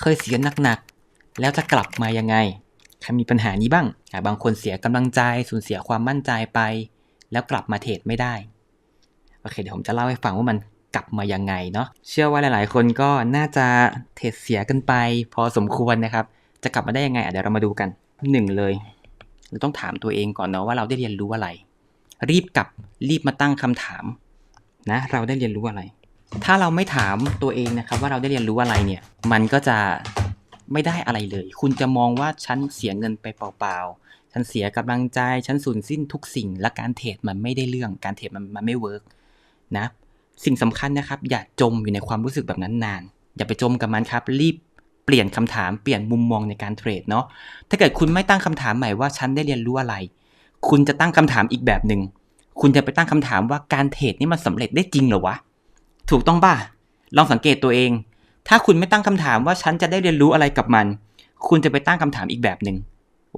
เคยเสียหนักๆ แล้วจะกลับมายังไง ใครมีปัญหานี้บ้าง บางคนเสียกำลังใจ สูญเสียความมั่นใจไป แล้วกลับมาเทรดไม่ได้ โอเค เดี๋ยวผมจะเล่าให้ฟังว่ามันกลับมายังไงเนาะ เชื่อว่าหลายๆ คนก็น่าจะเทรดเสียกันไป พอสมควรนะครับ จะกลับมาได้ยังไงเดี๋ยวเรามาดูกันหนึ่งเลย เราต้องถามตัวเองก่อนเนาะว่าเราได้เรียนรู้อะไร รีบกลับ รีบมาตั้งคำถามนะ เราได้เรียนรู้อะไร ถ้าเราไม่ถามตัวเองนะครับว่าเราได้เรียนรู้อะไรเนี่ย มันก็จะไม่ได้อะไรเลย คุณจะมองว่าฉันเสียเงินไปเปล่าๆ ฉันเสียกำลังใจ ฉันสูญสิ้นทุกสิ่ง และการเทรดมันไม่ได้เรื่อง การเทรดมันมันไม่เวิร์กนะ สิ่งสำคัญนะครับ อย่าจมอยู่ในความรู้สึกแบบนั้นนาน อย่าไปจมกับมันครับ รีบเปลี่ยนคำถาม เปลี่ยนมุมมองในการเทรดเนาะ ถ้าเกิดคุณไม่ตั้งคำถามใหม่ว่าฉันได้เรียนรู้อะไร คุณจะตั้งคำถามอีกแบบหนึ่ง คุณจะไปตั้งคำถามว่าการเทรดนี่มันสำเร็จได้จริงหรอวะ ถูกต้องป่ะ ลองสังเกตตัวเอง ถ้าคุณไม่ตั้งคำถามว่าฉันจะได้เรียนรู้อะไรกับมัน คุณจะไปตั้งคำถามอีกแบบหนึ่ง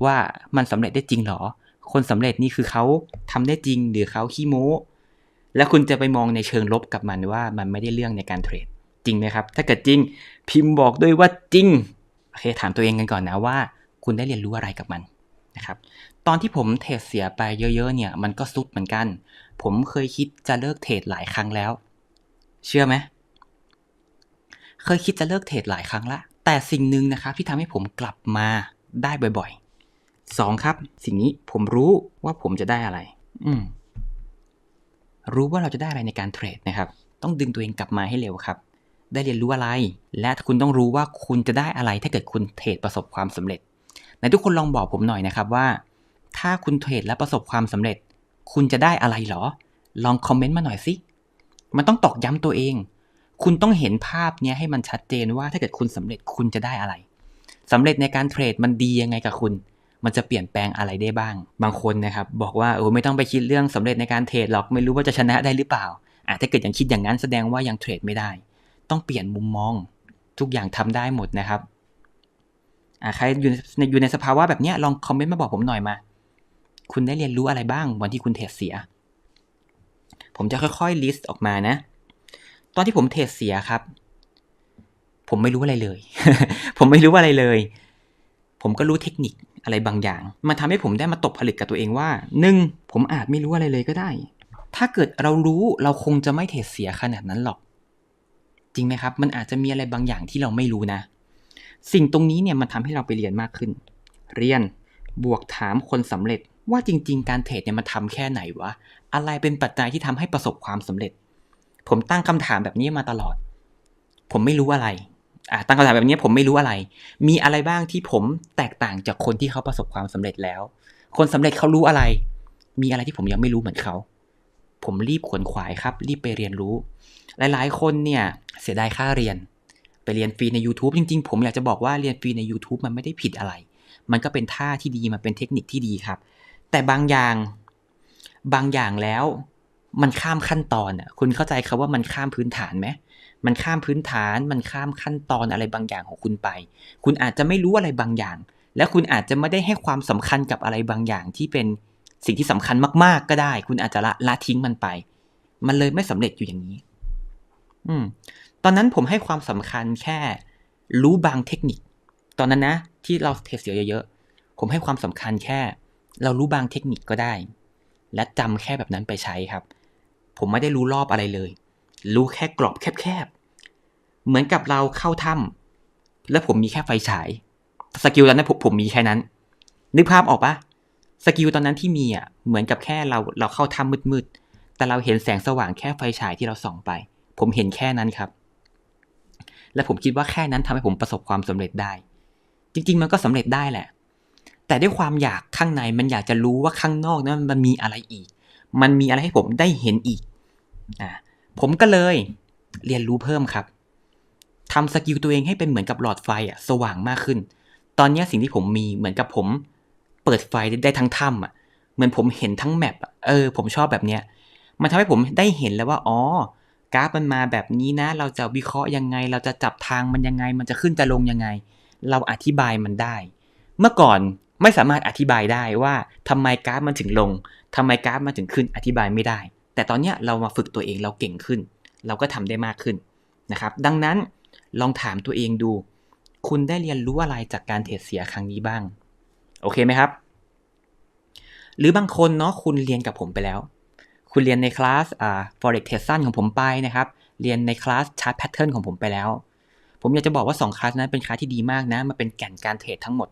ว่ามันสำเร็จได้จริงหรอ คนสำเร็จนี่คือเขาทำได้จริงหรือเขาขี้โม้ แล้วคุณจะไปมองในเชิงลบกับมันว่ามันไม่ได้เรื่องในการเทรดจริงไหมครับ ถ้าเกิดจริง พิมพ์บอกด้วยว่าจริงโอเคถามตัวเองกันก่อนนะว่า คุณได้เรียนรู้อะไรกับมันนะครับ ตอนที่ผมเทรดเสียไปเยอะๆเนี่ย มันก็ซุดเหมือนกัน ผมเคยคิดจะเลิกเทรดหลายครั้งแล้ว เชื่อไหมเคยคิดจะเลิกเทรดหลายครั้งละ แต่สิ่งหนึ่งนะครับที่ทำให้ผมกลับมาได้บ่อยๆสองครับ สิ่งนี้ผมรู้ว่าผมจะได้อะไร อืมรู้ว่าเราจะได้อะไรในการเทรดนะครับ ต้องดึงตัวเองกลับมาให้เร็วครับ ได้เรียนรู้อะไร และคุณต้องรู้ว่าคุณจะได้อะไรถ้าเกิดคุณเทรดประสบความสำเร็จไหนทุกคนลองบอกผมหน่อยนะครับว่า ถ้าคุณเทรดและประสบความสำเร็จ คุณจะได้อะไรหรอ ลองคอมเมนต์มาหน่อยสิ มันต้องตอกย้ำตัวเอง คุณต้องเห็นภาพเนี้ยให้มันชัดเจนว่าถ้าเกิดคุณสำเร็จคุณจะได้อะไรสำเร็จในการเทรดมันดียังไงกับคุณ มันจะเปลี่ยนแปลงอะไรได้บ้าง บางคนนะครับบอกว่าเออไม่ต้องไปคิดเรื่องสำเร็จในการเทรดหรอกไม่รู้ว่าจะชนะได้หรือเปล่าอะถ้าเกิดยังคิดอย่างนั้นแสดงว่ายังเทรดไม่ได้ ต้องเปลี่ยนมุมมอง ทุกอย่างทำได้หมดนะครับอะใครอยู่ในอยู่ในสภาวะแบบเนี้ยลองคอมเมนต์มาบอกผมหน่อยมา คุณได้เรียนรู้อะไรบ้างวันที่คุณเทรดเสีย ผมจะค่อยๆลิสต์ออกมานะ ตอนที่ผมเทรดเสียครับ ผมไม่รู้อะไรเลย ผมไม่รู้อะไรเลย ผมก็รู้เทคนิคอะไรบางอย่าง มันทำให้ผมได้มาตกผลึกกับตัวเองว่าหนึ่งผมอาจไม่รู้อะไรเลยก็ได้ ถ้าเกิดเรารู้เราคงจะไม่เทรดเสียขนาดนั้นหรอก จริงไหมครับ มันอาจจะมีอะไรบางอย่างที่เราไม่รู้นะ สิ่งตรงนี้เนี่ยมันทำให้เราไปเรียนมากขึ้น เรียนบวกถามคนสำเร็จว่าจริง ๆ การเทรดเนี่ยมันทำแค่ไหนวะ อะไรเป็นปัจจัยที่ทำให้ประสบความสำเร็จ ผมตั้งคำถามแบบนี้มาตลอด ผมไม่รู้อะไรอะตั้งคำถามแบบนี้ผมไม่รู้อะไร มีอะไรบ้างที่ผมแตกต่างจากคนที่เขาประสบความสำเร็จแล้ว คนสำเร็จเขารู้อะไร มีอะไรที่ผมยังไม่รู้เหมือนเขา ผมรีบขวนขวายครับ รีบไปเรียนรู้ หลายๆ คนเนี่ยเสียดายค่าเรียน ไปเรียนฟรีใน YouTube จริง ๆ ผมอยากจะบอกว่าเรียนฟรีใน YouTube มันไม่ได้ผิดอะไร มันก็เป็นท่าที่ดี มันเป็นเทคนิคที่ดีครับ แต่บางอย่าง บางอย่างแล้ว มันข้ามขั้นตอนอะคุณเข้าใจคาว่ามันข้ามพื้นฐานไหมมันข้ามพื้นฐาน มันข้ามขั้นตอนอะไรบางอย่างของคุณไป คุณอาจจะไม่รู้อะไรบางอย่าง และคุณอาจจะไม่ได้ให้ความสำคัญกับอะไรบางอย่างที่เป็นสิ่งที่สำคัญมาก ๆ ก็ได้ คุณอาจจะละละทิ้งมันไป มันเลยไม่สำเร็จอยู่อย่างนี้ อืม ตอนนั้นผมให้ความสำคัญแค่ รู้บางเทคนิค ตอนนั้นนะ ที่เราเทสเสียเยอะๆ ผมให้ความสำคัญแค่ เรารู้บางเทคนิคก็ได้ และจำแค่แบบนั้นไปใช้ครับ ผมไม่ได้รู้รอบอะไรเลย รู้แค่กรอบแคบๆ เหมือนกับเราเข้าถ้ำแล้วผมมีแค่ไฟฉาย สกิลตอนนั้นผมผมมีแค่นั้น นึกภาพออกปะสกิลตอนนั้นที่มีอะเหมือนกับแค่เราเราเข้าถ้ำมืดๆ แต่เราเห็นแสงสว่างแค่ไฟฉายที่เราส่องไป ผมเห็นแค่นั้นครับ และผมคิดว่าแค่นั้นทำให้ผมประสบความสำเร็จได้ จริง ๆ มันก็สำเร็จได้แหละ แต่ด้วยความอยากข้างในมันอยากจะรู้ว่าข้างนอกนั้นมันมีอะไรอีก มันมีอะไรให้ผมได้เห็นอีกอ่าผมก็เลยเรียนรู้เพิ่มครับทำสกิลตัวเองให้เป็นเหมือนกับหลอดไฟอะสว่างมากขึ้น ตอนนี้สิ่งที่ผมมีเหมือนกับผม เปิดไฟได้ทั้งถ้ำอะเหมือนผมเห็นทั้งแมปเออ ผมชอบแบบเนี้ย มันทำให้ผมได้เห็นแล้วว่า อ๋อ กราฟมันมาแบบนี้นะ เราจะวิเคราะห์ยังไง เราจะจับทางมันยังไง มันจะขึ้นจะลงยังไง เราอธิบายมันได้ เมื่อก่อน ไม่สามารถอธิบายได้ว่าทำไมกราฟมันถึงลงทำไมกราฟมันถึงขึ้นอธิบายไม่ได้ แต่ตอนเนี้ยเรามาฝึกตัวเองเราเก่งขึ้น เราก็ทำได้มากขึ้นนะครับ ดังนั้นลองถามตัวเองดู คุณได้เรียนรู้อะไรจากการเทรดเสียครั้งนี้บ้าง โอเคไหมครับ หรือบางคนเนาะคุณเรียนกับผมไปแล้ว คุณเรียนในคลาสอ่า forex t r a d e สั้นของผมไปนะครับ เรียนในคลาส chart pattern ของผมไปแล้ว ผมอยากจะบอกว่า 2 คลาสนั้นเป็นคลาสที่ดีมากนะ มันเป็นแก่นการเทรดทั้งหมด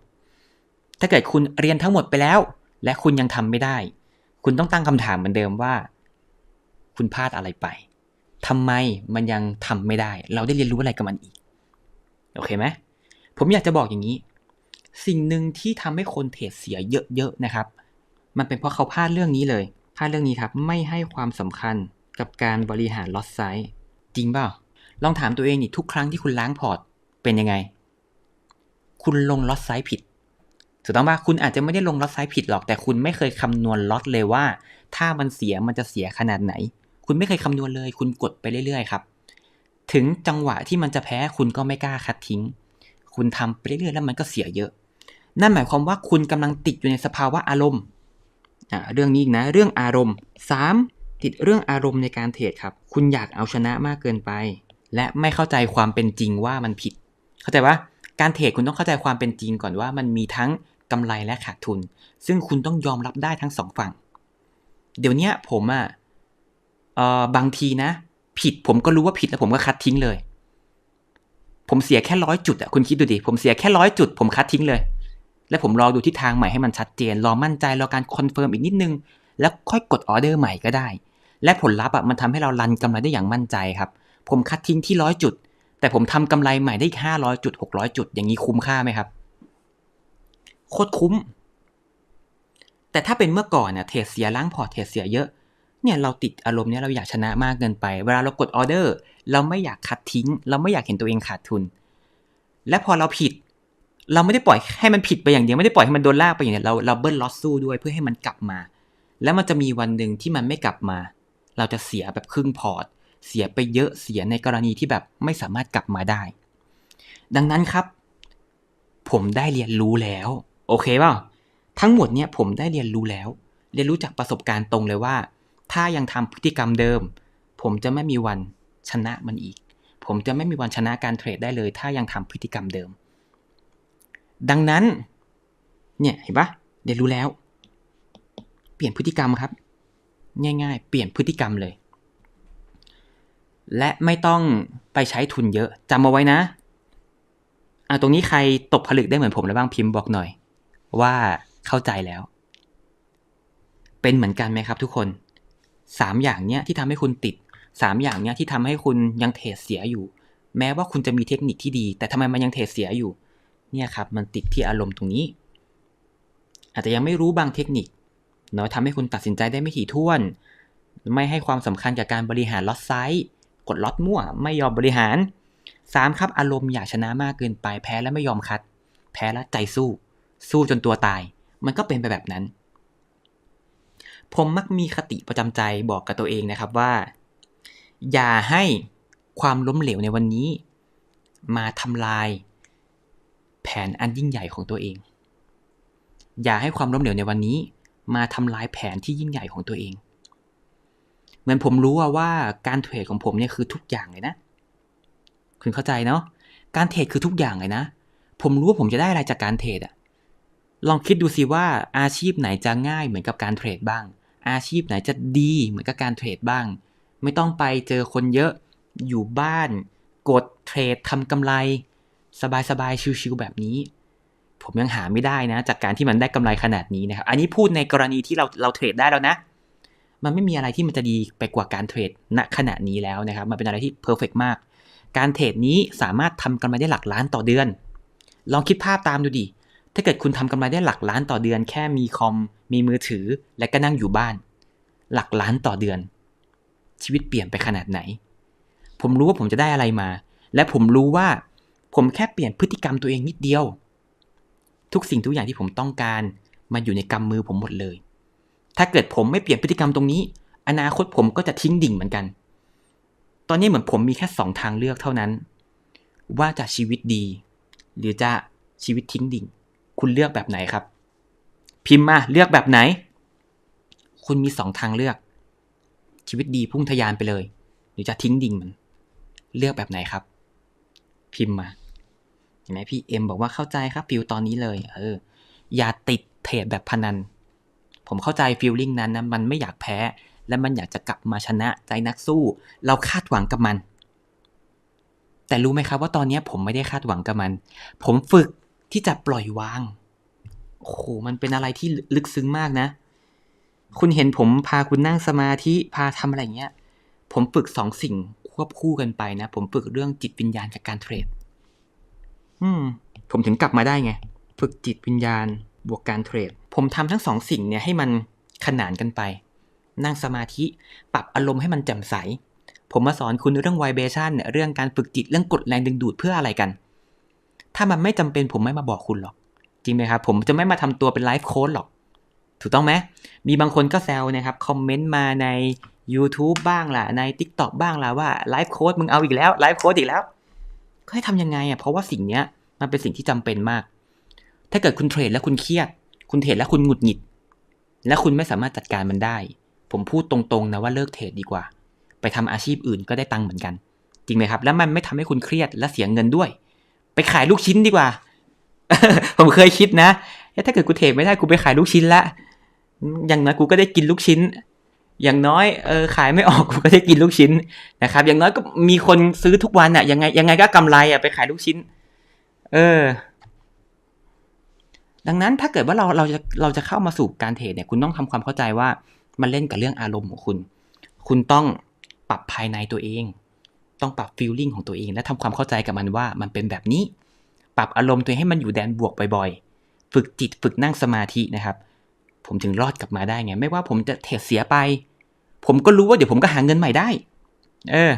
ถ้าเกิดคุณเรียนทั้งหมดไปแล้ว และคุณยังทำไม่ได้ คุณต้องตั้งคำถามเหมือนเดิมว่า คุณพลาดอะไรไปทำไมมันยังทำไม่ได้ เราได้เรียนรู้อะไรกับมันอีก โอเคไหมผมอยากจะบอกอย่างนี้ สิ่งหนึ่งที่ทำให้คนเทรดเสียเยอะๆนะครับ มันเป็นเพราะเขาพลาดเรื่องนี้เลยพลาดเรื่องนี้ครับ ไม่ให้ความสำคัญกับการบริหารลอสไซส์จริงเปล่าลองถามตัวเองนี่ทุกครั้งที่คุณล้างพอร์ตเป็นยังไง คุณลงลอสไซส์ผิด ถูกต้องป่ะคุณอาจจะไม่ได้ลงล็อสไซส์ผิดหรอกแต่คุณไม่เคยคำนวณล็อสเลยว่า ถ้ามันเสียมันจะเสียขนาดไหน คุณไม่เคยคำนวณเลย คุณกดไปเรื่อยๆครับ ถึงจังหวะที่มันจะแพ้คุณก็ไม่กล้าคัดทิ้ง คุณทำไปเรื่อยๆแล้วมันก็เสียเยอะ นั่นหมายความว่าคุณกำลังติดอยู่ในสภาวะอารมณ์อ่าเรื่องนี้อีกนะ เรื่องอารมณ์ 3. ติดเรื่องอารมณ์ในการเทรดครับ คุณอยากเอาชนะมากเกินไป และไม่เข้าใจความเป็นจริงว่ามันผิด เข้าใจว่าการเทรดคุณต้องเข้าใจความเป็นจริงก่อนว่ามันมีทั้ง กำไรและขาดทุน ซึ่งคุณต้องยอมรับได้ทั้งสองฝั่ง เดี๋ยวนี้ผมอะ่ะบางทีนะ ผิดผมก็รู้ว่าผิดแล้วผมก็คัดทิ้งเลย ผมเสียแค่ร้อยจุดอะคุณคิดดูดิผมเสียแค่ร้อยจุด ผมคัดทิ้งเลย และผมรอดูทิศทางใหม่ให้มันชัดเจน รอมั่นใจรอการคอนเฟิร์มอีกนิดนึง แล้วค่อยกดออเดอร์ใหม่ก็ได้ และผลลัพธ์อะมันทำให้เรารันกำไรได้อย่างมั่นใจครับ ผมคัดทิ้งที่ร้อยจุดแต่ผมทำกำไรใหม่ได้อีกห้าร้อยจุดหกร้อยจุด อย่างนี้คุ้มค่าไหมครับ โคตรคุ้ม แต่ถ้าเป็นเมื่อก่อนเนี่ยเทรดเสียล้างพอร์ตเทรดเสียเยอะเนี่ยเราติดอารมณ์เนี้ยเราอยากชนะมากเกินไป เวลาเรากดออเดอร์ เราไม่อยากคัดทิ้ง เราไม่อยากเห็นตัวเองขาดทุน และพอเราผิด เราไม่ได้ปล่อยให้มันผิดไปอย่างเดียวไม่ได้ปล่อยให้มันโดนลากไปอย่างเดียวเราเราเบิ้ลลอสสู้ด้วยเพื่อให้มันกลับมา แล้วมันจะมีวันหนึ่งที่มันไม่กลับมา เราจะเสียแบบครึ่งพอร์ต เสียไปเยอะเสียในกรณีที่แบบไม่สามารถกลับมาได้ ดังนั้นครับ ผมได้เรียนรู้แล้ว โอเคเปล่าทั้งหมดเนี่ยผมได้เรียนรู้แล้ว เรียนรู้จากประสบการณ์ตรงเลยว่า ถ้ายังทำพฤติกรรมเดิม ผมจะไม่มีวันชนะมันอีก ผมจะไม่มีวันชนะการเทรดได้เลย ถ้ายังทำพฤติกรรมเดิม ดังนั้น เนี่ยเห็นปะเรียนรู้แล้ว เปลี่ยนพฤติกรรมครับ ง่าย ๆ เปลี่ยนพฤติกรรมเลย และไม่ต้องไปใช้ทุนเยอะจำเอาไว้นะอะตรงนี้ใครตกผลึกได้เหมือนผมแล้วบ้างพิมพ์บอกหน่อย ว่าเข้าใจแล้ว เป็นเหมือนกันไหมครับทุกคนสามอย่างเนี้ยที่ทำให้คุณติดสามอย่างเนี้ยที่ทำให้คุณยังเทรดเสียอยู่ แม้ว่าคุณจะมีเทคนิคที่ดี แต่ทำไมมันยังเทรดเสียอยู่ เนี่ยครับ มันติดที่อารมณ์ตรงนี้ อาจจะยังไม่รู้บางเทคนิคเนาะทำให้คุณตัดสินใจได้ไม่ถี่ถ้วน ไม่ให้ความสำคัญกับการบริหารล็อตไซส์กดล็อตมั่ว ไม่ยอมบริหาร 3. ครับอารมณ์อยากชนะมากเกินไปแพ้แล้วไม่ยอมคัด แพ้แล้วใจสู้ สู้จนตัวตาย มันก็เป็นไปแบบนั้น ผมมักมีคติประจำใจบอกกับตัวเองนะครับว่า อย่าให้ความล้มเหลวในวันนี้ มาทำลาย แผนอันยิ่งใหญ่ของตัวเอง อย่าให้ความล้มเหลวในวันนี้ มาทำลายแผนที่ยิ่งใหญ่ของตัวเอง เหมือนผมรู้ว่าว่าการเทรดของผมเนี่ยคือทุกอย่างเลยนะ คุณเข้าใจเนาะการเทรดคือทุกอย่างเลยนะ ผมรู้ว่าผมจะได้อะไรจากการเทรดอะ ลองคิดดูสิว่าอาชีพไหนจะง่ายเหมือนกับการเทรดบ้าง อาชีพไหนจะดีเหมือนกับการเทรดบ้าง ไม่ต้องไปเจอคนเยอะอยู่บ้าน กดเทรดทำกำไร สบายๆชิวๆแบบนี้ ผมยังหาไม่ได้นะ จากการที่มันได้กำไรขนาดนี้นะครับ อันนี้พูดในกรณีที่เราเราเทรดได้แล้วนะ มันไม่มีอะไรที่มันจะดีไปกว่าการเทรดณขณะนี้แล้วนะครับ มันเป็นอะไรที่เพอร์เฟกมาก การเทรดนี้สามารถทำกำไรได้หลักล้านต่อเดือน ลองคิดภาพตามดูดิ ถ้าเกิดคุณทำกำไรได้หลักล้านต่อเดือน แค่มีคอม มีมือถือ และก็นั่งอยู่บ้าน หลักล้านต่อเดือน ชีวิตเปลี่ยนไปขนาดไหน ผมรู้ว่าผมจะได้อะไรมา และผมรู้ว่า ผมแค่เปลี่ยนพฤติกรรมตัวเองนิดเดียว ทุกสิ่งทุกอย่างที่ผมต้องการมาอยู่ในกำมือผมหมดเลย ถ้าเกิดผมไม่เปลี่ยนพฤติกรรมตรงนี้ อนาคตผมก็จะทิ้งดิ่งเหมือนกัน ตอนนี้เหมือนผมมีแค่สองทางเลือกเท่านั้น ว่าจะชีวิตดี หรือจะชีวิตทิ้งดิ่ง คุณเลือกแบบไหนครับ พิมพ์มาเลือกแบบไหน คุณมีสองทางเลือก ชีวิตดีพุ่งทะยานไปเลย หรือจะทิ้งดิ่งมัน เลือกแบบไหนครับ พิมพ์มาเห็นไหมพี่เอ็มบอกว่าเข้าใจครับฟิลตอนนี้เลย เออ อย่าติดเทรดแบบพนัน ผมเข้าใจฟีลลิ่งนั้นนะมันไม่อยากแพ้ และมันอยากจะกลับมาชนะใจนักสู้ เราคาดหวังกับมัน แต่รู้ไหมครับว่าตอนนี้ผมไม่ได้คาดหวังกับมัน ผมฝึก ที่จะปล่อยวาง โอ้โห มันเป็นอะไรที่ลึกซึ้งมากนะ คุณเห็นผมพาคุณนั่งสมาธิ พาทำอะไรเงี้ย ผมฝึกสองสิ่งควบคู่กันไปนะ ผมฝึกเรื่องจิตวิญญาณกับการเทรด อืม ผมถึงกลับมาได้ไง ฝึกจิตวิญญาณบวกการเทรด ผมทำทั้งสองสิ่งเนี่ยให้มันขนานกันไป นั่งสมาธิ ปรับอารมณ์ให้มันแจ่มใส ผมมาสอนคุณเรื่องไวเบชันเรื่องการฝึกจิต เรื่องกดแรงดึงดูดเพื่ออะไรกัน ถ้ามันไม่จำเป็นผมไม่มาบอกคุณหรอก จริงไหมครับ ผมจะไม่มาทำตัวเป็นไลฟ์โค้ดหรอก ถูกต้องไหมมีบางคนก็แซวนะครับ คอมเมนต์มาใน YouTube บ้างล่ะ ใน TikTok บ้างล่ะว่าไลฟ์โค้ดมึงเอาอีกแล้วไลฟ์โค้ดอีกแล้วก็ให้ทำยังไงอะเพราะว่าสิ่งเนี้ยมันเป็นสิ่งที่จำเป็นมาก ถ้าเกิดคุณเทรดแล้วคุณเครียด คุณเทรดแล้วคุณหงุดหงิด และคุณไม่สามารถจัดการมันได้ ผมพูดตรงๆนะว่าเลิกเทรดดีกว่า ไปทำอาชีพอื่นก็ได้ตังค์เหมือนกัน จริงไหมครับ แล้วมันไม่ทำให้คุณเครียดและเสียเงินด้วย ไปขายลูกชิ้นดีกว่า ผมเคยคิดนะถ้าเกิดกูเทรดไม่ได้กูไปขายลูกชิ้นละ อย่างน้อยกูก็ได้กินลูกชิ้น อย่างน้อยเออขายไม่ออกกูก็ได้กินลูกชิ้นนะครับ อย่างน้อยก็มีคนซื้อทุกวันอะ่ะยังไงยังไงก็กำไรอะ่ะไปขายลูกชิ้น เออ ดังนั้นถ้าเกิดว่าเราเราจะเราจะเข้ามาสู่การเทรดเนี่ย คุณต้องทำความเข้าใจว่ามันเล่นกับเรื่องอารมณ์ของคุณ คุณต้องปรับภายในตัวเอง ต้องปรับฟีลลิ่งของตัวเอง และทำความเข้าใจกับมันว่ามันเป็นแบบนี้ ปรับอารมณ์ตัวเองให้มันอยู่แดนบวกบ่อยๆ ฝึกจิตฝึกนั่งสมาธินะครับ ผมถึงรอดกลับมาได้ไง ไม่ว่าผมจะเทรดเสียไป ผมก็รู้ว่าเดี๋ยวผมก็หาเงินใหม่ได้ เออ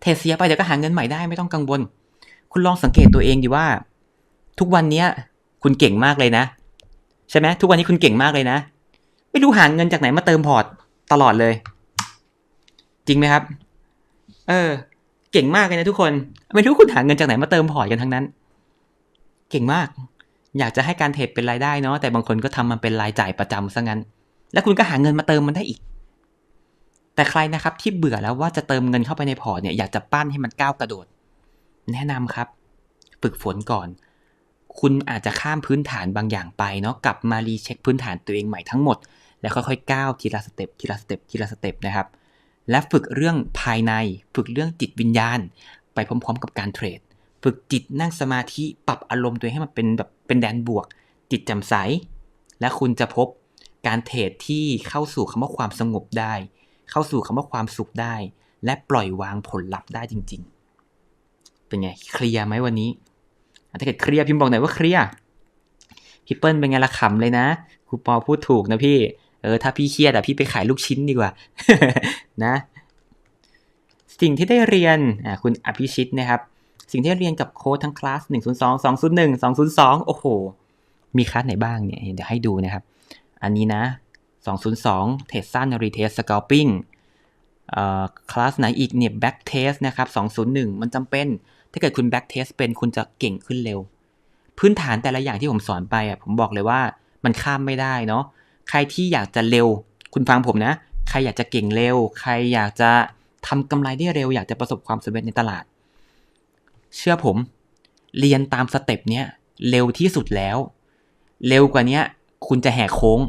เทรดเสียไปเดี๋ยวก็หาเงินใหม่ได้ไม่ต้องกังวล คุณลองสังเกตตัวเองดีว่า ทุกวันเนี้ย คุณเก่งมากเลยนะ ใช่ไหมทุกวันนี้คุณเก่งมากเลยนะ ไม่รู้หาเงินจากไหนมาเติมพอร์ตตลอดเลย จริงไหมครับ เออ เก่งมากเลยนะทุกคน ไม่รู้คุณหาเงินจากไหนมาเติมพอร์ตกันทั้งนั้น เก่งมาก อยากจะให้การเทรดเป็นรายได้เนาะ แต่บางคนก็ทำมันเป็นรายจ่ายประจำซะงั้น แล้วคุณก็หาเงินมาเติมมันได้อีก แต่ใครนะครับที่เบื่อแล้วว่าจะเติมเงินเข้าไปในพอร์ตเนี่ย อยากจะปั้นให้มันก้าวกระโดด แนะนำครับ ฝึกฝนก่อน คุณอาจจะข้ามพื้นฐานบางอย่างไปเนาะ กลับมารีเช็คพื้นฐานตัวเองใหม่ทั้งหมด แล้วค่อยๆก้าวทีละสเต็ปทีละสเต็ปทีละสเต็ปนะครับ และฝึกเรื่องภายใน ฝึกเรื่องจิตวิญญาณ ไปพร้อม ๆ กับการเทรด ฝึกจิตนั่งสมาธิปรับอารมณ์ตัวเองให้มันเป็นแบบเป็นแดนบวก จิตแจ่มใส และคุณจะพบการเทรดที่เข้าสู่คำว่าความสงบได้ เข้าสู่คำว่าความสุขได้ และปล่อยวางผลลัพธ์ได้จริง ๆ เป็นไงเคลียร์ไหมวันนี้ถ้าเกิดเคลียร์พิมพ์บอกหน่อยว่าเคลียร์พี่เปิ้ลเป็นไงละขำเลยนะครูปอพูดถูกนะพี่ เออ ถ้าพี่เครียดอะพี่ไปขายลูกชิ้นดีกว่า นะ สิ่งที่ได้เรียนอ่าคุณอภิชิตนะครับ สิ่งที่เรียนกับโค้ดทั้งคลาส102 201 202 โอ้โห มีคลาสไหนบ้างเนี่ย เดี๋ยวให้ดูนะครับ อันนี้นะ 202 เทสซันรีเทสสกอลปิ้งคลาสไหนอีกเนี่ยแบ็กเทสนะครับ 201 มันจำเป็น ถ้าเกิดคุณแบ็กเทสเป็นคุณจะเก่งขึ้นเร็ว พื้นฐานแต่ละอย่างที่ผมสอนไปอะผมบอกเลยว่ามันข้ามไม่ได้เนาะ ใครที่อยากจะเร็ว คุณฟังผมนะ ใครอยากจะเก่งเร็ว ใครอยากจะทำกำไรได้เร็ว อยากจะประสบความสำเร็จในตลาด เชื่อผม เรียนตามสเต็ปเนี้ยเร็วที่สุดแล้ว เร็วกว่านี้คุณจะแหกโค้ง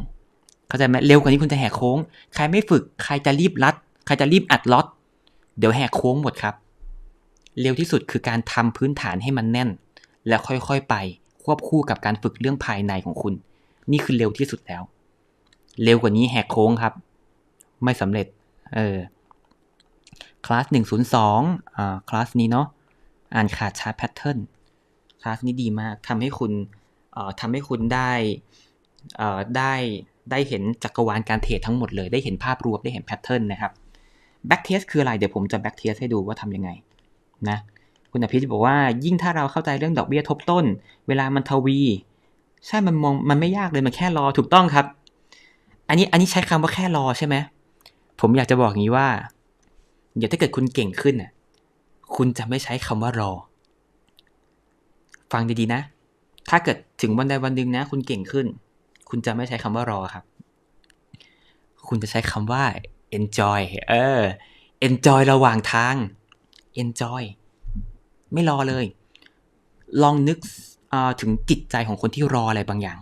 เข้าใจไหมเร็วกว่านี้คุณจะแหกโค้ง ใครไม่ฝึก ใครจะรีบรัด ใครจะรีบอัดล็อต เดี๋ยวแหกโค้งหมดครับ เร็วที่สุดคือการทำพื้นฐานให้มันแน่น แล้วค่อยๆไป ควบคู่กับการฝึกเรื่องภายในของคุณ นี่คือเร็วที่สุดแล้ว เร็วกว่านี้แหกโค้งครับ ไม่สำเร็จ เออ คลาสหนึ่งศูนย์สองอ่า คลาสนี้เนาะ อ่านขาดชาร์ตแพทเทิร์น คลาสนี้ดีมาก ทำให้คุณเอ่อทำให้คุณได้ เอ่อ ได้ ได้เห็นจักรวาลการเทรดทั้งหมดเลย ได้เห็นภาพรวม ได้เห็นแพทเทิร์นนะครับ แบ็กเทสคืออะไร เดี๋ยวผมจะแบ็กเทสให้ดูว่าทำยังไง นะ คุณอภิชบอกว่า ยิ่งถ้าเราเข้าใจเรื่องดอกเบี้ยทบต้น เวลามันทวี ใช่ มันมอง มันไม่ยากเลย มันแค่รอ ถูกต้องครับ อันนี้อันนี้ใช้คำว่าแค่รอใช่ไหมผมอยากจะบอกอย่างนี้ว่า เดี๋ยวถ้าเกิดคุณเก่งขึ้นน่ะ คุณจะไม่ใช้คำว่ารอ ฟังดีๆนะ ถ้าเกิดถึงวันใดวันหนึ่งนะ คุณเก่งขึ้น คุณจะไม่ใช้คำว่ารอครับ คุณจะใช้คำว่า enjoy เออ enjoy ระหว่างทาง enjoy ไม่รอเลย ลองนึกถึงจิตใจของคนที่รออะไรบางอย่าง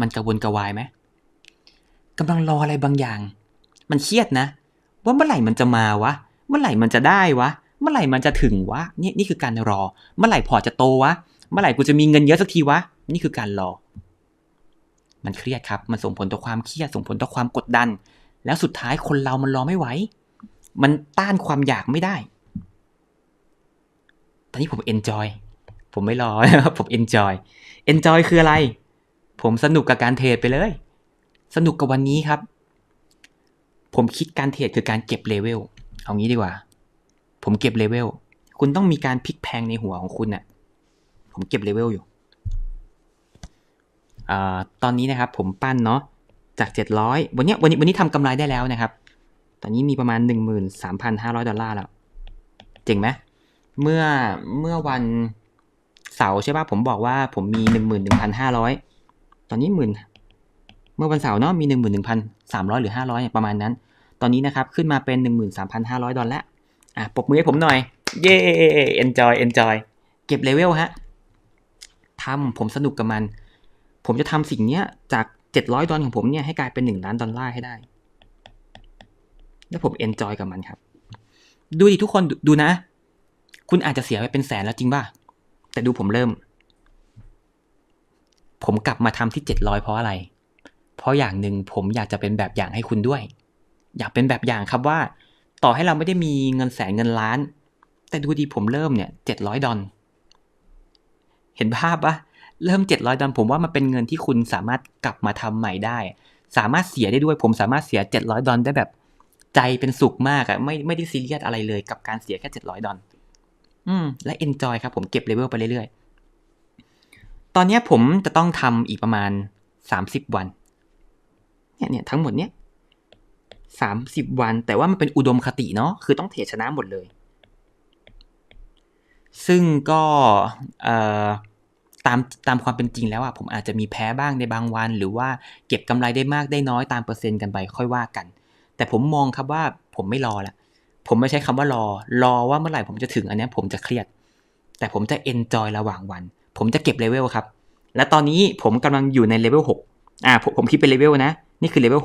มันกระวนกระวายไหม กำลังรออะไรบางอย่าง มันเครียดนะ ว่าเมื่อไหร่มันจะมาวะ เมื่อไหร่มันจะได้วะ เมื่อไหร่มันจะถึงวะนี่นี่คือการรอ เมื่อไหร่พอจะโตวะ เมื่อไหร่กูจะมีเงินเยอะสักทีวะ นี่คือการรอ มันเครียดครับ มันส่งผลต่อความเครียด ส่งผลต่อความกดดัน แล้วสุดท้ายคนเรามันรอไม่ไหว มันต้านความอยากไม่ได้ ตอนนี้ผมเอนจอยผมไม่รอผมเอนจอยเอนจอยคืออะไร ผมสนุกกับการเทรดไปเลย สนุกกับวันนี้ครับ ผมคิดการเทรดคือการเก็บเลเวล เอางี้ดีกว่า ผมเก็บเลเวล คุณต้องมีการพลิกแพงในหัวของคุณน่ะ ผมเก็บเลเวลอยู่อ่าตอนนี้นะครับ ผมปั้นเนาะ จาก 700 วันนี้ยวันนี้วันนี้ทำกำไรได้แล้วนะครับ ตอนนี้มีประมาณ 13,500 ดอลลาร์แล้ว เจ๋งไหมเมื่อเมื่อวันเสาร์ใช่ป่ะผมบอกว่าผมมี 11,500 ตอนนี้หมื่น เมื่อวันเสาร์เนาะมี 11,300 หรือ 500เนี่ยประมาณนั้น ตอนนี้นะครับ ขึ้นมาเป็น 13,500 ดอลลาร์อะปรบมือให้ผมหน่อย เย้ enjoy enjoy เก็บเลเวลฮะทำผมสนุกกับมัน ผมจะทำสิ่งเนี้ยจาก 700 ดอลของผมเนี่ยให้กลายเป็น 1 ล้านดอลลาร์ให้ได้ แล้วผม enjoy กับมันครับ ดูดิทุกคนดดูนะ คุณอาจจะเสียไปเป็นแสนแล้วจริงป่ะ แต่ดูผมเริ่ม ผมกลับมาทำที่ 700 เพราะอะไร เพราะอย่างหนึ่งผมอยากจะเป็นแบบอย่างให้คุณด้วย อยากเป็นแบบอย่างครับว่า ต่อให้เราไม่ได้มีเงินแสนเงินล้าน แต่ดูดีผมเริ่มเนี่ย700ดร้อยดอลเห็นภาพปะเริ่ม 700ดอลผมว่ามันเป็นเงินที่คุณสามารถกลับมาทำใหม่ได้ สามารถเสียได้ด้วย ผมสามารถเสีย 700ดอลได้แบบ ใจเป็นสุขมากอะไม่ไม่ได้ซีเรียสอะไรเลยกับการเสียแค่ 700ดอลอืม และ enjoy ครับ ผมเก็บเลเวลไปเรื่อยๆ ตอนนี้ผมจะต้องทำอีกประมาณ 30 วัน เนี่ยเนี่ยทั้งหมดเนี้ย30วัน แต่ว่ามันเป็นอุดมคติเนาะคือต้องเทชนะหมดเลย ซึ่งก็เอ่อตามตามความเป็นจริงแล้วอะผมอาจจะมีแพ้บ้างในบางวัน หรือว่าเก็บกำไรได้มากได้น้อยตามเปอร์เซ็นต์กันไปค่อยว่ากัน แต่ผมมองครับว่าผมไม่รอละผมไม่ใช้คำว่ารอ รอว่าเมื่อไหร่ผมจะถึงอันนี้ผมจะเครียด แต่ผมจะ enjoy ระหว่างวัน ผมจะเก็บเลเวลครับ และตอนนี้ผมกำลังอยู่ในเลเวล6อ่าผมผมคิดเป็นเลเวลนะ นี่คือเลเวล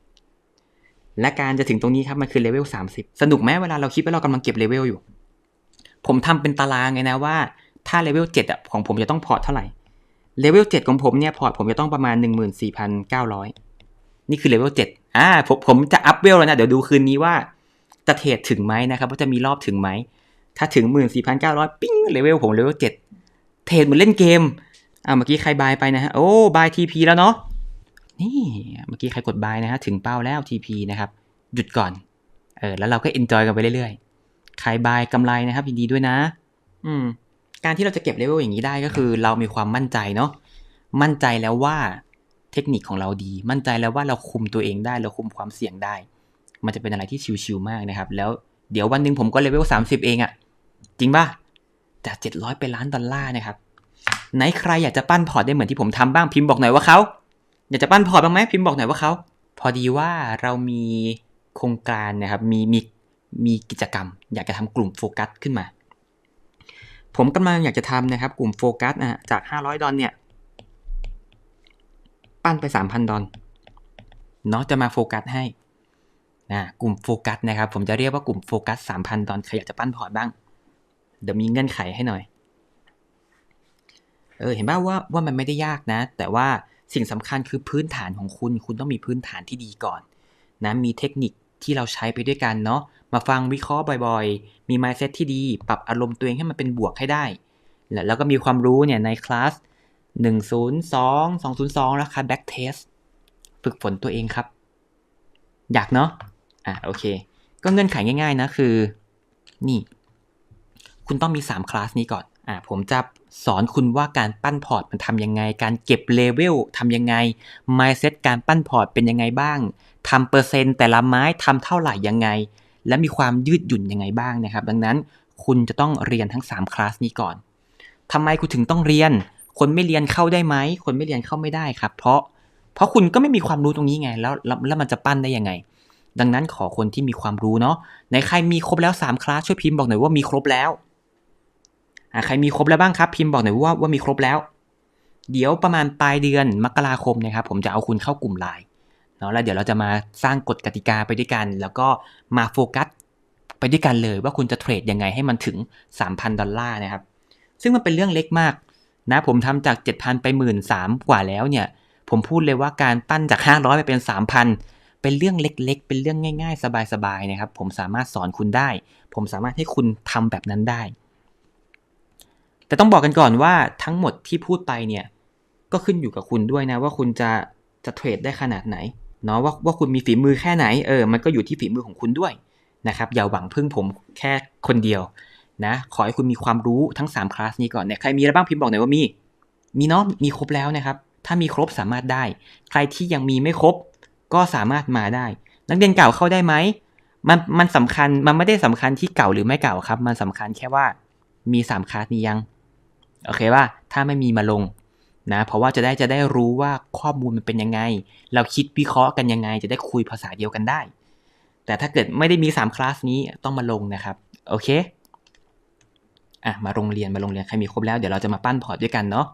6และการจะถึงตรงนี้ครับมันคือเลเวล30สนุกไหมเวลาเราคิดว่าเรากำลังเก็บเลเวลอยู่ ผมทำเป็นตารางไงนะว่า ถ้าเลเวล7อะของผมจะต้องพอร์ตเท่าไหร่เลเวล7ของผมเนี่ยพอร์ตผมจะต้องประมาณ14,900นี่คือเลเวล7อ่าผมผมจะอัพเวลแล้วนะ เดี๋ยวดูคืนนี้ว่าจะเทรดถึงไหมนะครับว่าจะมีรอบถึงไหม ถ้าถึง14,900ปิ้งเลเวลผมเลเวล7เทรดเหมือนเล่นเกมอ่าเมื่อกี้ใครบายไปนะฮะโอ้บายทีพีแล้วเนาะ นี่เมื่อกี้ใครกดบายนะฮะถึงเป้าแล้ว TP นะครับ หยุดก่อน เออแล้วเราก็ enjoy กันไปเรื่อยๆ ใครบายกำไรนะครับยินดีด้วยนะ อืม การที่เราจะเก็บเลเวลอย่างนี้ได้ก็คือ เรามีความมั่นใจเนาะมั่นใจแล้วว่าเทคนิคของเราดี มั่นใจแล้วว่าเราคุมตัวเองได้เราคุมความเสี่ยงได้ มันจะเป็นอะไรที่ชิวๆมากนะครับ แล้วเดี๋ยววันหนึ่งผมก็เลเวล30 เองอะจริงป่ะจาก700ไปล้านดอลลาร์นะครับไหนใครอยากจะปั้นพอร์ตได้เหมือนที่ผมทำบ้างพิมพ์บอกหน่อยว่าเขา อยากจะปั้นพอร์ตบ้างไหมพิมพ์บอกหน่อยว่าเขาพอดีว่าเรามีโครงการนะครับมีมีมีกิจกรรม อยากจะทำกลุ่มโฟกัสขึ้นมา ผมกำลังอยากจะทำนะครับ กลุ่มโฟกัสนะฮะจาก 500 ดอลเนี่ย ปั้นไป 3,000 ดอลเนาะจะมาโฟกัสให้นะกลุ่มโฟกัสนะครับ ผมจะเรียกว่ากลุ่มโฟกัส 3,000 ดอลใครอยากจะปั้นพอร์ตบ้าง เดี๋ยวมีเงื่อนไขให้หน่อยเออเห็นป่าว่าว่ามันไม่ได้ยากนะ แต่ว่า สิ่งสำคัญคือพื้นฐานของคุณ คุณต้องมีพื้นฐานที่ดีก่อนนะมีเทคนิคที่เราใช้ไปด้วยกันเนาะมาฟังวิเคราะห์บ่อยๆ มี mindset ที่ดี ปรับอารมณ์ตัวเองให้มันเป็นบวกให้ได้ แล้วแล้วก็มีความรู้เนี่ยในคลาส 102 202 ราคา back test ฝึกฝนตัวเองครับ อยากเนาะอะโอเค ก็เงื่อนไขง่ายๆนะคือ นี่ คุณต้องมี 3 คลาสนี้ก่อน อ่าผมจะสอนคุณว่าการปั้นพอร์ตมันทำยังไง การเก็บเลเวลทำยังไง mindset การปั้นพอร์ตเป็นยังไงบ้างทำเปอร์เซ็นต์แต่ละไม้ทำเท่าไหร่ยังไง และมีความยืดหยุ่นยังไงบ้างนะครับ ดังนั้นคุณจะต้องเรียนทั้ง3คลาสนี้ก่อนทำไมคุณถึงต้องเรียน คนไม่เรียนเข้าได้ไหม คนไม่เรียนเข้าไม่ได้ครับ เพราะเพราะคุณก็ไม่มีความรู้ตรงนี้ไง แล้วแล้วมันจะปั้นได้ยังไง ดังนั้นขอคนที่มีความรู้เนาะในใครมีครบแล้ว3คลาสช่วยพิมพ์บอกหน่อยว่ามีครบแล้ว ใครมีครบแล้วบ้างครับ พิมพ์บอกหน่อยว่าว่ามีครบแล้ว เดี๋ยวประมาณปลายเดือนมกราคมนะครับ ผมจะเอาคุณเข้ากลุ่มไลน์เนาะแล้วเดี๋ยวเราจะมาสร้างกฎกติกาไปด้วยกัน แล้วก็มาโฟกัสไปด้วยกันเลยว่าคุณจะเทรดยังไงให้มันถึง 3,000 ดอลลาร์นะครับ ซึ่งมันเป็นเรื่องเล็กมากนะผมทำจาก 7,000 ไป1 3ื่นกว่าแล้วเนี่ย ผมพูดเลยว่าการปั้นจาก 500 ไปเป็น 3,000 เป็นเรื่องเล็กๆ เป็นเรื่องง่าย ๆ สบายๆนะครับ ผมสามารถสอนคุณได้ ผมสามารถให้คุณทำแบบนั้นได้ แต่ต้องบอกกันก่อนว่าทั้งหมดที่พูดไปเนี่ย ก็ขึ้นอยู่กับคุณด้วยนะว่าคุณจะจะเทรดได้ขนาดไหนเนาะว่าว่าคุณมีฝีมือแค่ไหนเออมันก็อยู่ที่ฝีมือของคุณด้วยนะครับอย่าหวังพึ่งผมแค่คนเดียวนะขอให้คุณมีความรู้ทั้ง3คลาสนี้ก่อนเนี่ยใครมีอะไรบ้างพิมพ์บอกหน่อยว่ามี มีเนาะมีครบแล้วนะครับ ถ้ามีครบสามารถได้ ใครที่ยังมีไม่ครบ ก็สามารถมาได้ นักเรียนเก่าเข้าได้ไหมมันมันสำคัญมันไม่ได้สำคัญที่เก่าหรือไม่เก่าครับ มันสำคัญแค่ว่ามี3คลาสนี้ยัง โอเคว่าถ้าไม่มีมาลงนะเพราะว่าจะได้จะได้รู้ว่าข้อมูลมันเป็นยังไง เราคิดวิเคราะห์กันยังไง จะได้คุยภาษาเดียวกันได้ แต่ถ้าเกิดไม่ได้มี 3 คลาสนี้ต้องมาลงนะครับโอเคอะมาโรงเรียนมาโรงเรียนใครมีครบแล้วเดี๋ยวเราจะมาปั้นพอร์ตด้วยกันเนาะ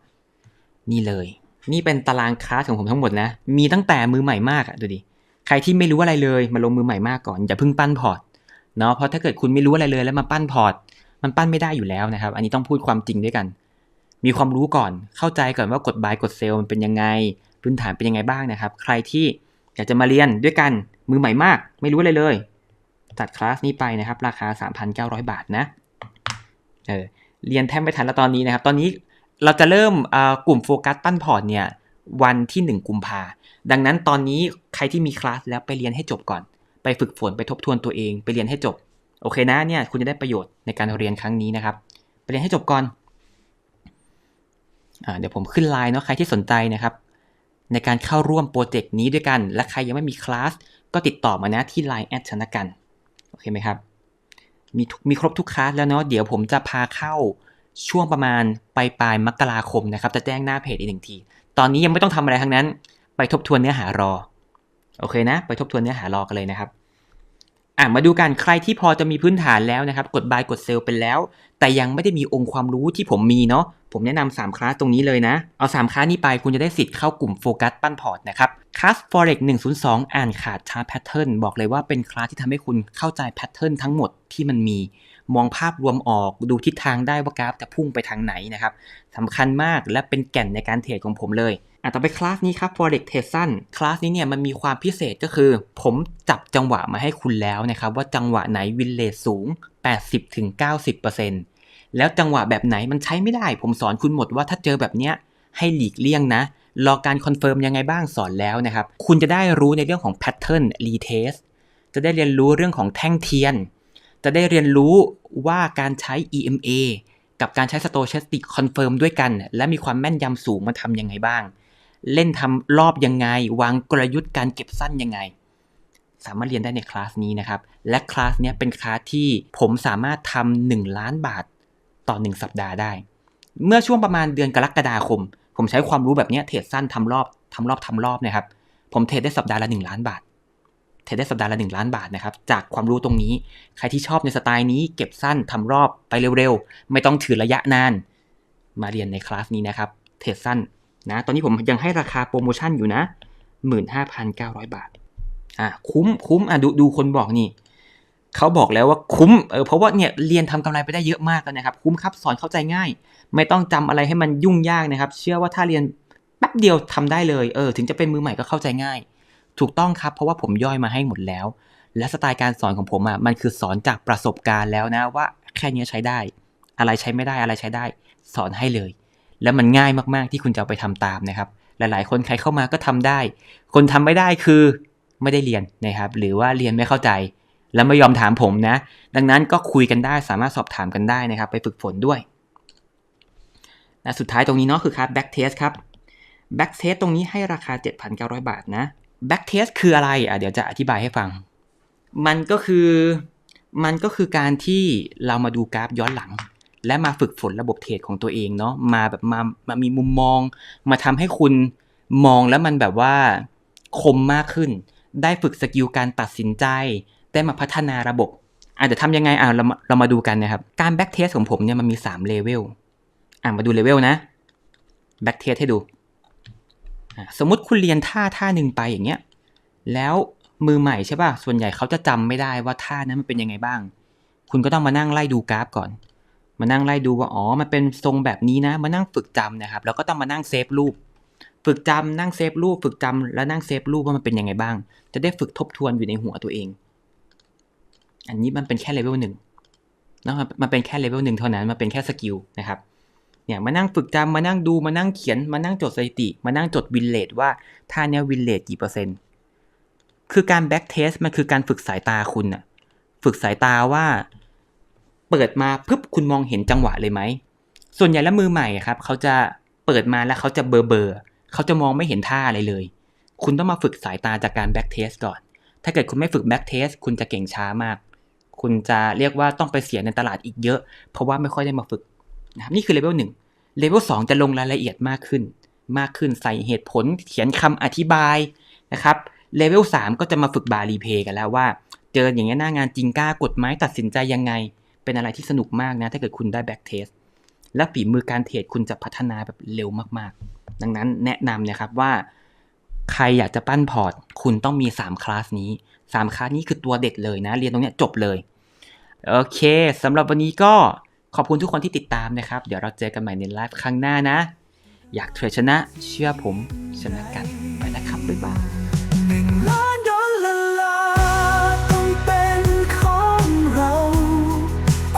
นี่เลย นี่เป็นตารางคลาสของผมทั้งหมดนะ มีตั้งแต่มือใหม่มากอะดูดิใครที่ไม่รู้อะไรเลยมาลงมือใหม่มากก่อนอย่าเพิ่งปั้นพอร์ตเนาะเพราะถ้าเกิดคุณไม่รู้อะไรเลยแล้วมาปั้นพอร์ตมันปั้นไม่ได้อยู่แล้วนะครับ อันนี้ต้องพูดความจริงด้วยกัน มีความรู้ก่อน เข้าใจก่อนว่ากด buy กด sell มันเป็นยังไง พื้นฐานเป็นยังไงบ้างนะครับ ใครที่อยากจะมาเรียนด้วยกัน มือใหม่มาก ไม่รู้อะไรเลย จัดคลาสนี้ไปนะครับ ราคา 3,900 บาทนะ เออ เรียนแทบไม่ทันแล้วตอนนี้นะครับ ตอนนี้เราจะเริ่มกลุ่มโฟกัสปั้นพอร์ตเนี่ยวันที่ 1 กุมภาดังนั้นตอนนี้ใครที่มีคลาสแล้วไปเรียนให้จบก่อน ไปฝึกฝนไปทบทวนตัวเอง ไปเรียนให้จบ โอเคนะเนี่ยคุณจะได้ประโยชน์ในการเรียนครั้งนี้นะครับ ไปเรียนให้จบก่อน เดี๋ยวผมขึ้นไลน์เนาะใครที่สนใจนะครับในการเข้าร่วมโปรเจกต์นี้ด้วยกัน และใครยังไม่มีคลาสก็ติดต่อมานะที่ Line แอดชนะกัน โอเคไหมครับ มีมีครบทุกคลาสแล้วเนาะเดี๋ยวผมจะพาเข้าช่วงประมาณปลายปลายมกราคมนะครับ จะแจ้งหน้าเพจอีกหนึ่งที ตอนนี้ยังไม่ต้องทำอะไรทั้งนั้น ไปทบทวนเนื้อหารอ โอเคนะ ไปทบทวนเนื้อหารอกันเลยนะครับ อะมาดูกันใครที่พอจะมีพื้นฐานแล้วนะครับ กด buy กด sell เป็นแล้ว แต่ยังไม่ได้มีองค์ความรู้ที่ผมมีเนาะผมแนะนำ3คลาสตรงนี้เลยนะ เอา 3คลาสนี้ไปคุณจะได้สิทธิ์เข้ากลุ่มโฟกัสปั้นพอร์ตนะครับคลาส forex 102 อ่านขาดชาร์ตแพทเทิร์นบอกเลยว่าเป็นคลาสที่ทำให้คุณเข้าใจแพทเทิร์นทั้งหมดที่มันมีมองภาพรวมออกดูทิศทางได้ว่ากราฟจะพุ่งไปทางไหนนะครับสำคัญมากและเป็นแก่นในการเทรดของผมเลยอะต่อไปคลาสนี้ครับ forex เทรดสั้นคลาสนี้เนี่ยมันมีความพิเศษก็คือ ผมจับจังหวะมาให้คุณแล้วนะครับว่าจังหวะไหนวินเลทสูง 80-90% แล้วจังหวะแบบไหนมันใช้ไม่ได้ ผมสอนคุณหมดว่าถ้าเจอแบบเนี้ยให้หลีกเลี่ยงนะ รอการคอนเฟิร์มยังไงบ้างสอนแล้วนะครับ คุณจะได้รู้ในเรื่องของแพทเทิร์นรีเทสจะได้เรียนรู้เรื่องของแท่งเทียน จะได้เรียนรู้ว่าการใช้ EMA กับการใช้ Stochastic Confirm ด้วยกัน และมีความแม่นยำสูงมาทำยังไงบ้าง เล่นทำรอบยังไง วางกลยุทธ์การเก็บสั้นยังไง สามารถเรียนได้ในคลาสนี้นะครับ และคลาสนี้เป็นคลาสที่ผมสามารถทำหนึ่งล้านบาท ต่อ 1 สัปดาห์ได้ เมื่อช่วงประมาณเดือนกรกฎาคม ผมใช้ความรู้แบบนี้เทรดสั้นทำรอบทำรอบทำรอบนะครับ ผมเทรดได้สัปดาห์ละ 1 ล้านบาท เทรดได้สัปดาห์ละ 1 ล้านบาทนะครับ จากความรู้ตรงนี้ ใครที่ชอบในสไตล์นี้เก็บสั้นทำรอบไปเร็วๆ ไม่ต้องถือระยะนาน มาเรียนในคลาสนี้นะครับ เทรดสั้นนะ ตอนนี้ผมยังให้ราคาโปรโมชั่นอยู่นะ 15,900 บาท อะคุ้มคุ้มอะดูดูคนบอกนี่ เขาบอกแล้วว่าคุ้มเออเพราะว่าเนี่ยเรียนทำกำไรไปได้เยอะมากแล้วนะครับ คุ้มครับสอนเข้าใจง่าย ไม่ต้องจำอะไรให้มันยุ่งยากนะครับ เชื่อว่าถ้าเรียนแป๊บเดียวทำได้เลยเออถึงจะเป็นมือใหม่ก็เข้าใจง่าย ถูกต้องครับเพราะว่าผมย่อยมาให้หมดแล้ว และสไตล์การสอนของผมอะมันคือสอนจากประสบการณ์แล้วนะว่าแค่นี้ใช้ได้ อะไรใช้ไม่ได้อะไรใช้ได้ สอนให้เลย แล้วมันง่ายมากๆที่คุณจะไปทำตามนะครับ หลาย ๆ คนใครเข้ามาก็ทำได้ คนทำไม่ได้คือไม่ได้เรียนนะครับ หรือว่าเรียนไม่เข้าใจ แล้วไม่ยอมถามผมนะ ดังนั้นก็คุยกันได้สามารถสอบถามกันได้นะครับ ไปฝึกฝนด้วยและสุดท้ายตรงนี้เนาะคือครับ back test ครับ back test ตรงนี้ให้ราคา 7,900 บาทนะ back test คืออะไรอะเดี๋ยวจะอธิบายให้ฟัง มันก็คือมันก็คือการที่เรามาดูกราฟย้อนหลัง และมาฝึกฝนระบบเทรดของตัวเองเนาะมาแบบมามามีมุมมอง มาทำให้คุณมองแล้วมันแบบว่าคมมากขึ้น ได้ฝึกสกิลการตัดสินใจ ได้มาพัฒนาระบบอะเดี๋ยวทำยังไงอะเรามาเรามาดูกันนะครับ การแบ็กเทสของผมเนี่ยมันมี3เลเวลอะมาดูเลเวลนะแบ็กเทสให้ดู สมมติคุณเรียนท่าท่าหนึ่งไปอย่างเงี้ย แล้วมือใหม่ใช่ป่ะ ส่วนใหญ่เขาจะจำไม่ได้ว่าท่านั้นมันเป็นยังไงบ้าง คุณก็ต้องมานั่งไล่ดูกราฟก่อน มานั่งไล่ดูว่าอ๋อ มันเป็นทรงแบบนี้นะ มานั่งฝึกจำนะครับ แล้วก็ต้องมานั่งเซฟรูป ฝึกจำนั่งเซฟรูป ฝึกจำแล้วนั่งเซฟรูปว่ามันเป็นยังไงบ้าง จะได้ฝึกทบทวนอยู่ในหัวตัวเอง อันนี้มันเป็นแค่เลเวลหนึ่งนะครับมันเป็นแค่เลเวลหนึ่งเท่านั้น มันเป็นแค่สกิลนะครับ เนี่ยมานั่งฝึกจำมานั่งดูมานั่งเขียนมานั่งจดสถิติ มานั่งจดวินเลทว่าท่าเนี้ยวินเลทกี่เปอร์เซ็นต์ คือการแบ็กเทสมันคือการฝึกสายตาคุณน่ะฝึกสายตาว่า เปิดมาปุ๊บคุณมองเห็นจังหวะเลยไหม ส่วนใหญ่แล้วมือใหม่ครับเขาจะเปิดมาแล้วเขาจะเบอร์เบอร์เขาจะมองไม่เห็นท่าอะไรเลย คุณต้องมาฝึกสายตาจากการแบ็กเทสก่อน ถ้าเกิดคุณไม่ฝึกแบ็กเทสคุณจะเก่งช้ามาก คุณจะเรียกว่าต้องไปเสียในตลาดอีกเยอะ เพราะว่าไม่ค่อยได้มาฝึกนะครับนี่คือเลเวลหนึ่งเลเวลสองจะลงรายละเอียดมากขึ้น มากขึ้นใส่เหตุผลเขียนคำอธิบายนะครับเลเวล3ก็จะมาฝึกบารีเพย์กันแล้วว่า เจออย่างเงี้ยหน้างานจริงกล้ากดไหมตัดสินใจยังไง เป็นอะไรที่สนุกมากนะ ถ้าเกิดคุณได้แบ็กเทสและฝีมือการเทรดคุณจะพัฒนาแบบเร็วมากๆ ดังนั้นแนะนำนะครับว่า ใครอยากจะปั้นพอร์ต คุณต้องมี 3 คลาสนี้ 3 คลาสนี้คือตัวเด็ดเลยนะ เรียนตรงเนี้ยจบเลย โอเคสำหรับวันนี้ก็ขอบคุณทุกคนที่ติดตามนะครับ เดี๋ยวเราเจอกันใหม่ในไลฟ์ครั้งหน้านะ อยากเทรดชนะ เชื่อผมชนะกันไปแล้วครับ บ๊ายบายหร์ต้อเป็นของเรา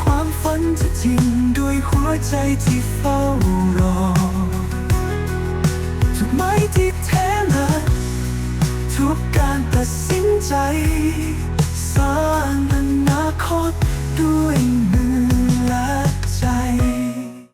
ความฝันจะจริงด้วยหัวใจที่เฝ้ารอทุกไม้ที่เทละ ทุกการตัดสินใจ สร้างอนาคตด้วยมือ